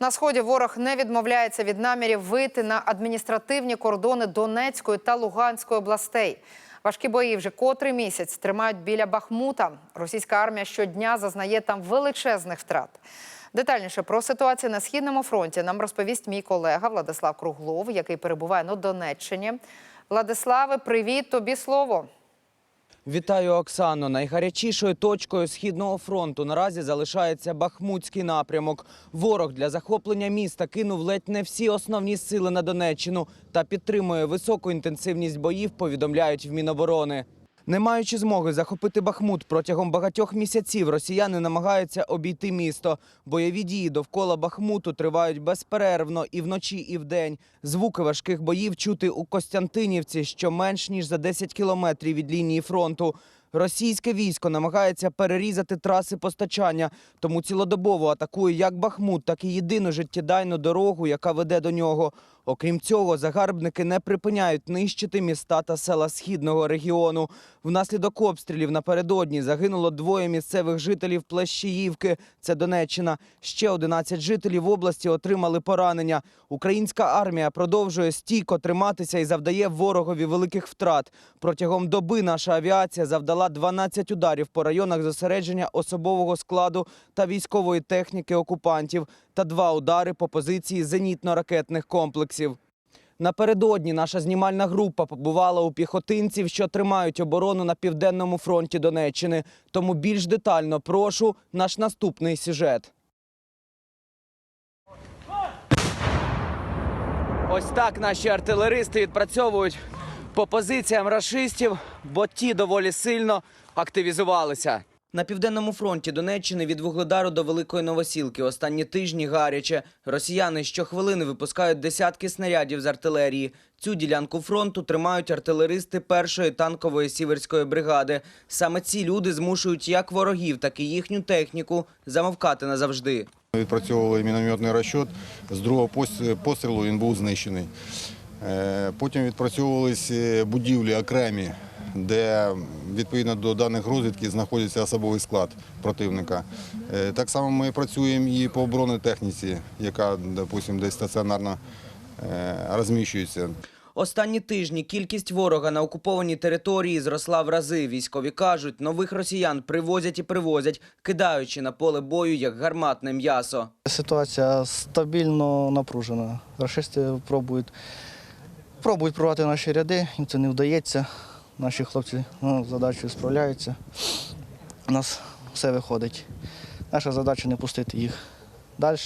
На сході ворог не відмовляється від намірів вийти на адміністративні кордони Донецької та Луганської областей. Важкі бої вже котрий місяць тримають біля Бахмута. Російська армія щодня зазнає там величезних втрат. Детальніше про ситуацію на східному фронті нам розповість мій колега Владислав Круглов, який перебуває на Донеччині. Владиславе, привіт, тобі слово. Вітаю, Оксано. Найгарячішою точкою східного фронту наразі залишається Бахмутський напрямок. Ворог для захоплення міста кинув ледь не всі основні сили на Донеччину та підтримує високу інтенсивність боїв. Повідомляють в Міноборони. Не маючи змоги захопити Бахмут протягом багатьох місяців, росіяни намагаються обійти місто. Бойові дії довкола Бахмуту тривають безперервно і вночі, і вдень. Звуки важких боїв чути у Костянтинівці, що менш ніж за 10 кілометрів від лінії фронту. Російське військо намагається перерізати траси постачання, тому цілодобово атакує як Бахмут, так і єдину життєдайну дорогу, яка веде до нього. Окрім цього, загарбники не припиняють нищити міста та села східного регіону. Внаслідок обстрілів напередодні загинуло двоє місцевих жителів Плещіївки. Це Донеччина. Ще 11 жителів області отримали поранення. Українська армія продовжує стійко триматися і завдає ворогові великих втрат. Протягом доби наша авіація завдала 12 ударів по районах зосередження особового складу та військової техніки окупантів та два удари по позиції зенітно-ракетних комплексів. Напередодні наша знімальна група побувала у піхотинців, що тримають оборону на південному фронті Донеччини. Тому більш детально прошу наш наступний сюжет. Ось так наші артилеристи відпрацьовують по позиціям рашистів, бо ті доволі сильно активізувалися. На південному фронті Донеччини від Вугледару до Великої Новосілки останні тижні гаряче. Росіяни щохвилини випускають десятки снарядів з артилерії. Цю ділянку фронту тримають артилеристи першої танкової сіверської бригади. Саме ці люди змушують як ворогів, так і їхню техніку замовкати назавжди. Відпрацьовували мінометний розчот. З другого пос- пострілу він був знищений. Е, Потім відпрацьовувалися будівлі окремі, де відповідно до даних розвідки знаходиться особовий склад противника. Е, Так само ми працюємо і по бронетехніці, яка, допустимо, десь стаціонарно е, розміщується. Останні тижні кількість ворога на окупованій території зросла в рази. Військові кажуть, нових росіян привозять і привозять, кидаючи на поле бою як гарматне м'ясо. Ситуація стабільно напружена. Рашисти пробують, пробують прорвати наші ряди, їм це не вдається. Наші хлопці ну, задачею справляються. У нас все виходить. Наша задача не пустити їх далі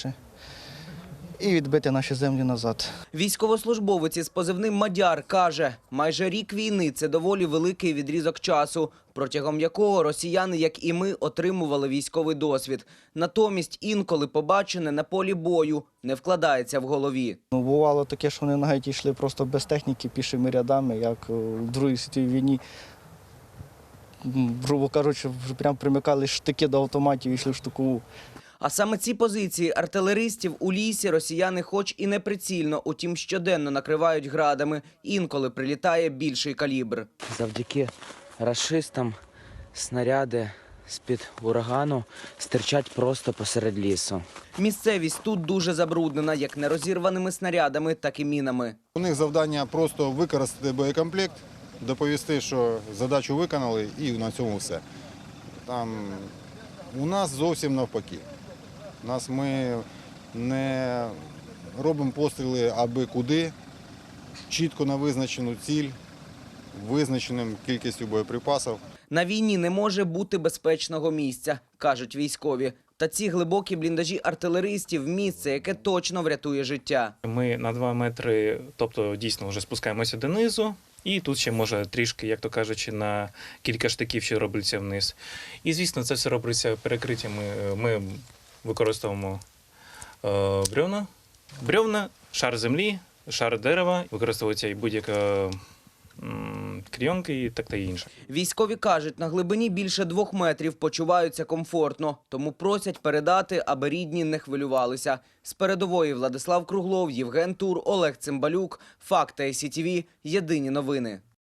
і відбити наші землі назад. Військовослужбовець із позивним Мадяр каже, майже рік війни це доволі великий відрізок часу, протягом якого росіяни, як і ми, отримували військовий досвід. Натомість інколи побачене на полі бою не вкладається в голові. Ну, бувало таке, що вони навіть йшли просто без техніки, пішими рядами, як в Другій світовій війні. Грубо кажучи, прям примикали штики до автоматів і йшли в штукову. А саме ці позиції артилеристів у лісі росіяни, хоч і не прицільно, утім щоденно накривають градами. Інколи прилітає більший калібр. Завдяки рашистам снаряди з-під урагану стирчать просто посеред лісу. Місцевість тут дуже забруднена як нерозірваними снарядами, так і мінами. У них завдання просто використати боєкомплект, доповісти, що задачу виконали, і на цьому все. Там у нас зовсім навпаки. Нас ми не робимо постріли аби куди, чітко на визначену ціль, визначеним кількістю боєприпасів. На війні не може бути безпечного місця, кажуть військові. Та ці глибокі бліндажі артилеристів місце, яке точно врятує життя. Ми на 2 метри, тобто дійсно вже спускаємося донизу, і тут ще може трішки, як то кажучи, на кілька штиків ще робиться вниз. І звісно, це все робиться перекриттями. Ми використовуємо е, бревна, бревна, шар землі, шар дерева, використовується і будь-яка м, і так та інше. Військові кажуть, на глибині більше двох метрів почуваються комфортно, тому просять передати, аби рідні не хвилювалися. З передової Владислав Круглов, Євген Тур, Олег Цимбалюк, Факти СІТВ. Єдині новини.